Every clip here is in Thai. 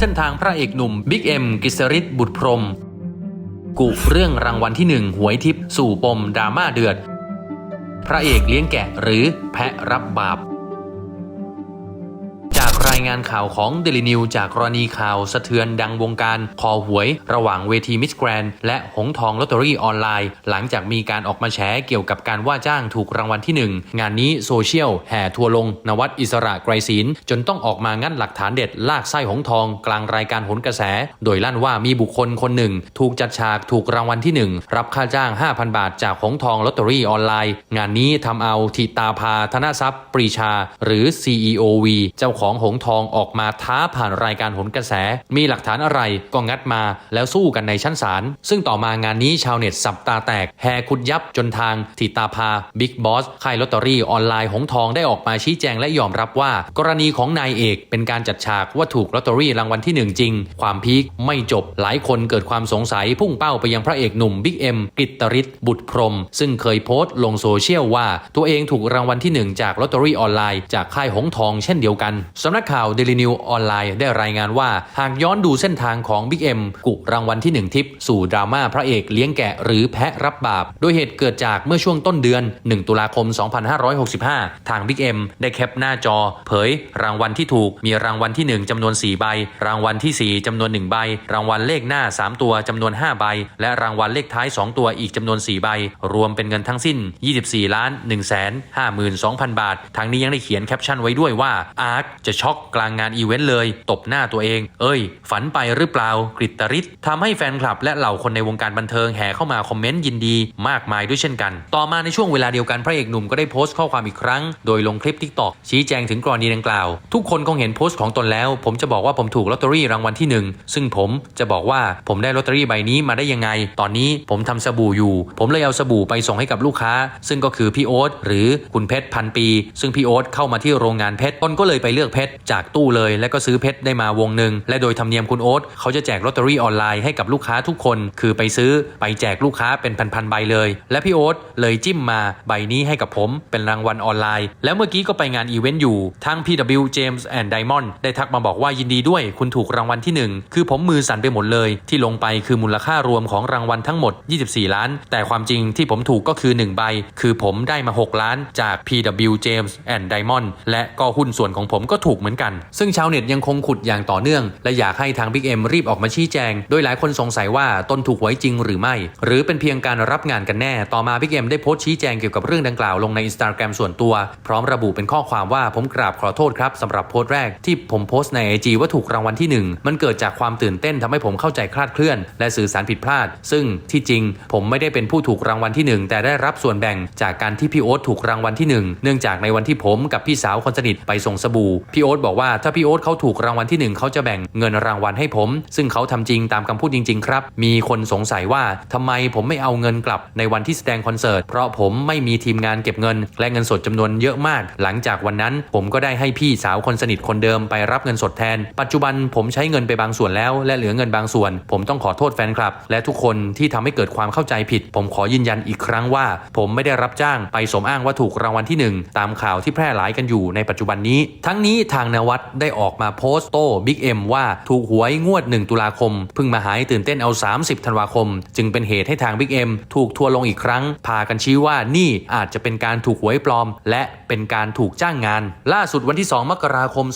เส้นทางพระเอกหนุ่มบิ๊กเอ็มกิษริศบุตรพรม กุเรื่องรางวัลที่หนึ่งหวยทิพย์สู่ปมดราม่าเดือด พระเอกเลี้ยงแกะหรือแพะรับบาปากรายงานข่าวของเดลินิวจากกรณีข่าวสะเทือนดังวงการคอหวย ระหว่างเวทีมิสแกรนและหงทองลอตเตอรี่ออนไลน์ หลังจากมีการออกมาแฉเกี่ยวกับการว่าจ้างถูกรางวัลที่ 1 งานนี้โซเชียลแห่ทัวร์ลง นวัดอิสระไกรศิลจนต้องออกมางัดหลักฐานเด็ดลากไส้หงทอง กลางรายการหนกระแส โดยลั่นว่ามีบุคคลคนหนึ่ง ถูกจัดฉากถูกรางวัลที่ 1 รับค่าจ้าง 5,000 บาท จากหงทองลอตเตอรี่ออนไลน์ งานนี้ทำเอาทิตาภาธนทรัพย์ปรีชา หรือ CEOV เจ้าของหงทองออกมาท้าผ่านรายการหนกระแส มีหลักฐานอะไรก็งัดมาแล้วสู้กันในชั้นศาลซึ่งต่อมางานนี้ชาวเน็ตสับตาแตกแห่ขุดยับจนทางทิตาภาบิ๊กบอสค่ายลอตเตอรี่ออนไลน์หงทองได้ออกมาชี้แจงและยอมรับว่า กรณีของนายเอกเป็นการจัดฉากว่าถูกลอตเตอรี่รางวัลที่หนึ่งจริง ความพีคไม่จบหลายคนเกิดความสงสัยพุ่งเป้าไปยังพระเอกหนุ่มบิ๊กเอ็มกิตตริศบุตรพรม ซึ่งเคยโพสต์ลงโซเชียลว่า ตัวเองถูกรางวัลที่หนึ่งจากลอตเตอรี่ออนไลน์จากค่ายหงทองเช่นเดียวกันสำนักข่าวเดลินิวออนไลน์ได้รายงานว่า หากย้อนดูเส้นทางของบิ๊กเอ็มกุรางวัลที่ 1 ทิป สู่ดราม่าพระเอกเลี้ยงแกะหรือแพะรับบาป โดยเหตุเกิดจากเมื่อช่วงต้นเดือน 1 ตุลาคม 2565 ทางบิ๊กเอ็มได้แคปหน้าจอ เผย รางวัลที่ถูกมีรางวัลที่ 1จำนวน 4 ใบ รางวัลที่ 4จำนวน 1 ใบ รางวัลเลขหน้า 3 ตัวจำนวน 5 ใบ และรางวัลเลขท้าย 2 ตัวอีกจำนวน 4 ใบ รวมเป็นเงินทั้งสิ้น 24ล้าน1แสน52,000 บาท ทางนี้ยังได้เขียนแคปชั่นไว้ด้วยว่าอาร์ตจะช็อกกลางงานอีเวนต์เลย ตบหน้าตัวเอง เอ้ย ฝันไปหรือเปล่ากริตริศทำให้แฟนคลับ และเหล่าคนในวงการบันเทิงแห่เข้ามาคอมเมนต์ยินดี มากมายด้วยเช่นกัน ต่อมาในช่วงเวลาเดียวกันพระเอกหนุ่มก็ได้โพสต์ข้อความอีกครั้ง โดยลงคลิปทิกตอกชี้แจงถึงกรณีดังกล่าว ทุกคนคงเห็นโพสต์ของตนแล้ว ผมจะบอกว่าผมถูกลอตเตอรี่รางวัลที่หนึ่งซึ่งผมจะบอกว่าผมได้ลอตเตอรี่ใบนี้มาได้ยังไง ตอนนี้ผมทำสบู่อยู่ ผมเลยเอาสบู่ไปส่งให้กับลูกค้า ซึ่งก็คือพี่โอ๊ตหรือคุณเพชรพันปี ซึ่งพี่โอ๊ตเข้ามาที่โรงงานเพชรตนก็เลยไปเลือกเพชรจากตู้เลย และก็ซื้อเพชรได้มาวงหนึ่งและโดยธรรมเนียมคุณโอ๊ตเขาจะแจกลอตเตอรี่ออนไลน์ให้กับลูกค้าทุกคน คือไปซื้อไปแจกลูกค้าเป็นพันๆใบเลย และพี่โอ๊ตเลยจิ้มมาใบนี้ให้กับผมเป็นรางวัลออนไลน์ แล้วเมื่อกี้ก็ไปงานอีเวนต์อยู่ทาง PW James and Diamond ได้ทักมาบอกว่ายินดีด้วยคุณถูกรางวัลที่ 1 คือผมมือสั่นไปหมดเลย ที่ลงไปคือมูลค่ารวมของรางวัลทั้งหมด 24 ล้าน แต่ความจริงที่ผมถูกก็คือ 1 ใบ คือผมได้มา 6 ล้านจาก PW James and Diamond และก็หุ้นส่วนของผมก็ถูกเหมือนกันซึ่งชาวเน็ตยังคงขุดอย่างต่อเนื่อง และอยากให้ทาง Big M รีบออกมาชี้แจง โดยหลายคนสงสัยว่าตนถูกหวยจริงหรือไม่ หรือเป็นเพียงการรับงานกันแน่ ต่อมา Big M ได้โพสต์ชี้แจงเกี่ยวกับเรื่องดังกล่าวลงใน Instagram ส่วนตัว พร้อมระบุเป็นข้อความว่าผมกราบขอโทษครับสำหรับโพสต์แรกที่ผมโพสต์ใน IG ว่าถูกรางวัลที่ 1 มันเกิดจากความตื่นเต้นทำให้ผมเข้าใจคลาดเคลื่อน และสื่อสารผิดพลาด ซึ่งที่จริง ผมไม่ได้เป็นผู้ถูกรางวัลที่ 1 แต่ได้รับส่วนแบ่งจากการที่พี่โอ๊ตถูกรางวัลที่ 1 เนื่องจากในวันที่ผมกับพี่สาวคนสนิทไปส่งสบู่พี่โอ๊ตบอกว่าถ้าพี่โอ๊ตเขาถูกรางวัลที่ 1 เขาจะแบ่งเงินรางวัลให้ผม ซึ่งเขาทำจริงตามคำพูดจริง ๆ ครับ มีคนสงสัยว่าทำไมผมไม่เอาเงินกลับในวันที่แสดงคอนเสิร์ต เพราะผมไม่มีทีมงานเก็บเงิน และเงินสดจำนวนเยอะมาก หลังจากวันนั้น ผมก็ได้ให้พี่สาวคนสนิทคนเดิมไปรับเงินสดแทน ปัจจุบันผมใช้เงินไปบางส่วนแล้ว และเหลือเงินบางส่วน ผมต้องขอโทษแฟนคลับ และทุกคนที่ทำให้เกิดความเข้าใจผิด ผมขอยืนยันอีกครั้งว่า ผมไม่ได้รับจ้างไปสมอ้างว่าถูกรางวัลที่หนึ่งตามข่าวที่แพร่หลายกันอยู่ในปัจจุบันนี้ ทั้งนี้ทางนววัดได้ออกมาโพสต์โต้บิ๊กเอ็มว่าถูกหวยงวด 1 ตุลาคมเพิ่งมาหายตื่นเต้นเอา 30 ธันวาคม จึงเป็นเหตุให้ทางบิ๊กเอ็มถูกทัวร์ลงอีกครั้ง พากันชี้ว่านี่อาจจะเป็นการถูกหวยปลอม และเป็นการถูกจ้างงาน ล่าสุดวันที่ 2 มกราคม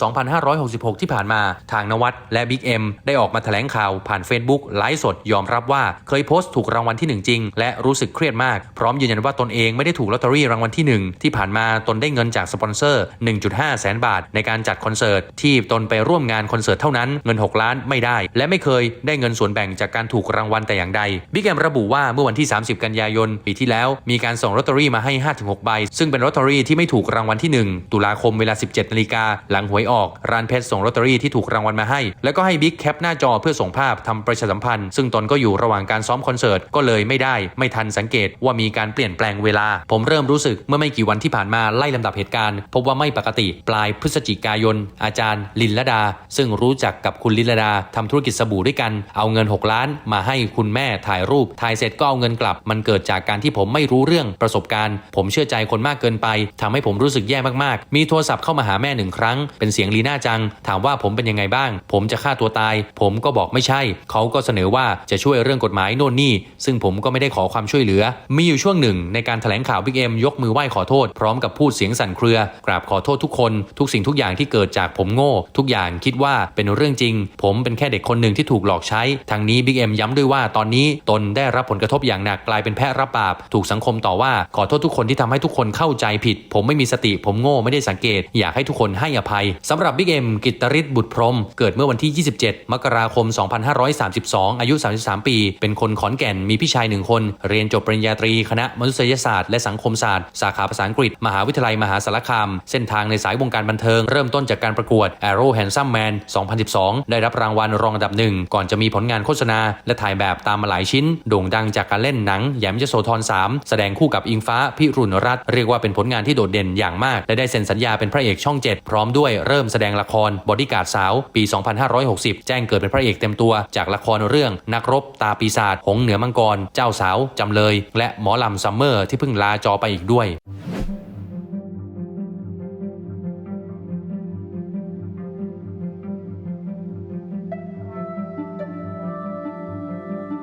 2566 ที่ผ่านมา ทางนวัดและบิ๊กเอ็มได้ออกมาแถลงข่าวผ่าน Facebook ไลฟ์สดยอมรับว่าเคยโพสต์ถูกรางวัลที่ 1 จริง และรู้สึกเครียดมาก พร้อมยืนยันว่าตนเองไม่ได้ถูกลอตเตอรี่รางวัลที่ 1 ที่ผ่านมาตนได้เงินจากสปอนเซอร์ 1.5 แสนบาท ในการจัดคอนเสิร์ตที่ตนไปร่วมงานคอนเสิร์ตเท่านั้นเงิน 6 ล้านไม่ได้ และไม่เคยได้เงินส่วนแบ่งจากการถูกรางวัลแต่อย่างใดบิ๊กเอ็มระบุว่าเมื่อวันที่ 30 กันยายนปีที่แล้วมีการส่งลอตเตอรี่มาให้ 5-6 ใบ ซึ่งเป็นลอตเตอรี่ที่ไม่ถูกรางวัลที่ 1 ตุลาคมเวลา 17นาฬิกาหลังหวยออก ร้านเพชรส่งลอตเตอรี่ที่ถูกรางวัลมาให้ แล้วก็ให้บิ๊กแคปหน้าจอเพื่อส่งภาพทำประชาสัมพันธ์ ซึ่งตนก็อยู่ระหว่างการซ้อมคอนเสิร์ตก็เลยไม่ได้ ไม่ทันสังเกตว่ามีการเปลี่ยนแปลงเวลา ผมเริ่มรู้สึกเมื่อไม่กี่วันที่ผ่านมาไล่ลำดับเหตุการณ์ พบว่าไม่ปกติปลายพฤศจิกายนอาจารย์ลินละดา ซึ่งรู้จักกับคุณลินละดาทำธุรกิจสบู่ด้วยกัน เอาเงิน 6 ล้าน มาให้คุณแม่ถ่ายรูป ถ่ายเสร็จก็เอาเงินกลับ มันเกิดจากการที่ผมไม่รู้เรื่องประสบการณ์ ผมเชื่อใจคนมากเกินไปทำให้ผมรู้สึกแย่มากๆ มีโทรศัพท์เข้ามาหาแม่หนึ่งครั้ง เป็นเสียงลีน่าจัง ถามว่าผมเป็นยังไงบ้าง ผมจะฆ่าตัวตาย ผมก็บอกไม่ใช่ เขาก็เสนอว่าจะช่วยเรื่องกฎหมายโน่นนี่ ซึ่งผมก็ไม่ได้ขอความช่วยเหลือ มีอยู่ช่วงหนึ่ง ในการแถลงข่าวบิ๊กเอ็มยกมือไหว้ขอโทษพร้อมกับพูดเสียงสั่นเครือ กราบขอโทษทุกคน ทุกสิ่งทุกอย่างที่เกิดจากผมโง่ ทุกอย่างคิดว่าเป็นเรื่องจริง ผมเป็นแค่เด็กคนหนึ่งที่ถูกหลอกใช้ ทางนี้บิ๊กเอ็มย้ำด้วยว่าตอนนี้ตนได้รับผลกระทบอย่างหนักกลายเป็นแพะรับบาป ถูกสังคมต่อว่าขอโทษทุกคนที่ทำให้ทุกคนเข้าใจผิด ผมไม่มีสติ ผมโง่ไม่ได้สังเกต อยากให้ทุกคนให้อภัยสำหรับบิ๊กเอ็มกิตริศบุตรพรม เกิดเมื่อวันที่ 27 มกราคม 2532 อายุ 33 ปี เป็นคนขอนแก่นมีพี่ชายหนึ่งคน เรียนจบปริญญาตรีคณะมนุษยศาสตร์และสังคมศาสตร์สาขาภาษาอังกฤษ มหาวิทยาลัยมหาสารคาม เส้นทางในสายวงการบันเทิงเริ่มต้นจากการประกวด Arrow Handsome Man 2012 ได้รับรางวัลรองอันดับหนึ่งก่อนจะมีผลงานโฆษณา และถ่ายแบบตามมาหลายชิ้น โด่งดังจากการเล่นหนังแยมยโสธร3 แสดงคู่กับอิงฟ้าพิรุณรัตน์เรียกว่าเป็นผลงานที่โดดเด่นอย่างมาก และได้เซ็นสัญญาเป็นพระเอกช่อง 7 พร้อมด้วยเริ่มแสดงละครบอดี้การ์ดสาว ปี 2560 แจ้งเกิดเป็นพระเอกเต็มตัวจากละครเรื่องนักรบตาปีศาจหงส์เหนือมังกร เจ้าสาวจำเลย และหมอลำซัมเมอร์ที่เพิ่งลาจอไปอีกด้วย